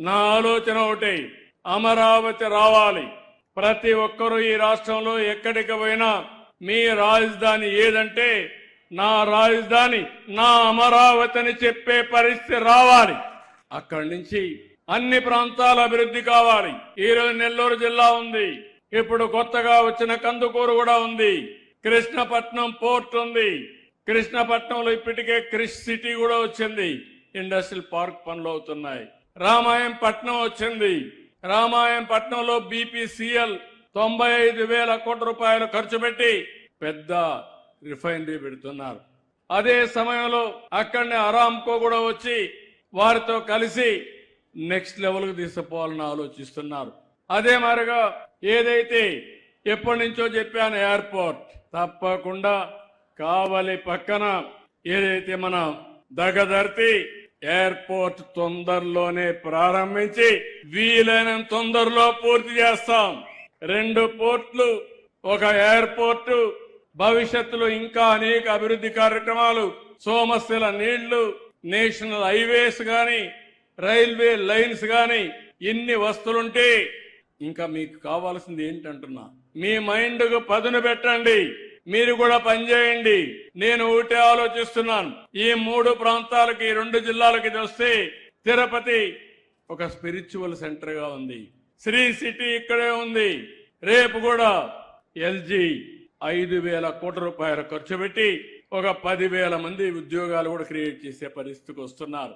నా ఆలోచన ఒకటి అమరావతి రావాలి. ప్రతి ఒక్కరూ ఈ రాష్ట్రంలో ఎక్కడికి పోయినా మీ రాజధాని ఏదంటే నా రాజధాని నా అమరావతి అని చెప్పే పరిస్థితి రావాలి. అక్కడి నుంచి అన్ని ప్రాంతాల అభివృద్ధి కావాలి. ఈరోజు నెల్లూరు జిల్లా ఉంది. ఇప్పుడు కొత్తగా వచ్చిన కందుకూరు కూడా ఉంది. కృష్ణపట్నం పోర్ట్ ఉంది. కృష్ణపట్నంలో ఇప్పటికే క్రిష్ సిటీ కూడా వచ్చింది. ఇండస్ట్రియల్ పార్క్ పనులు అవుతున్నాయి. రామాయం పట్నం వచ్చింది. రామాయం పట్నంలో బీపీసీఎల్ తొంభై ఐదు వేల కోట్ల రూపాయలు ఖర్చు పెట్టి పెద్ద రిఫైనరీ పెడుతున్నారు. అదే సమయంలో అక్కడనే అరామ్కో కూడా వచ్చి వారితో కలిసి నెక్స్ట్ లెవెల్కి తీసుకుపోవాలని ఆలోచిస్తున్నారు. అదే మాదిరిగా ఏదైతే ఎప్పటి నుంచో చెప్పాను ఎయిర్పోర్ట్ తప్పకుండా కావలి పక్కన ఏదైతే మన దగదర్తి ఎయిర్పోర్ట్ తొందరలోనే ప్రారంభించి వీలైనంత తొందరలో పూర్తి చేస్తాం. రెండు పోర్ట్లు ఒక ఎయిర్పోర్టు భవిష్యత్తులో ఇంకా అనేక అభివృద్ధి కార్యక్రమాలు సోమశిల నీళ్ళు నేషనల్ హైవేస్ గాని రైల్వే లైన్స్ గాని ఇన్ని వస్తులుంటే ఇంకా మీకు కావాల్సింది ఏంటంటున్నా? మీ మైండ్కు పదును పెట్టండి. మీరు కూడా పనిచేయండి నేను ఒకటే ఆలోచిస్తున్నాను. ఈ మూడు ప్రాంతాలకి రెండు జిల్లాలకి చూస్తే తిరుపతి ఒక స్పిరిచువల్ సెంటర్గా ఉంది. శ్రీ సిటీ ఇక్కడే ఉంది. రేపు కూడా ఎల్జీ ఐదు వేల కోట్ల రూపాయల ఖర్చు పెట్టి ఒక పదివేల మంది ఉద్యోగాలు కూడా క్రియేట్ చేసే పరిస్థితికి వస్తున్నారు.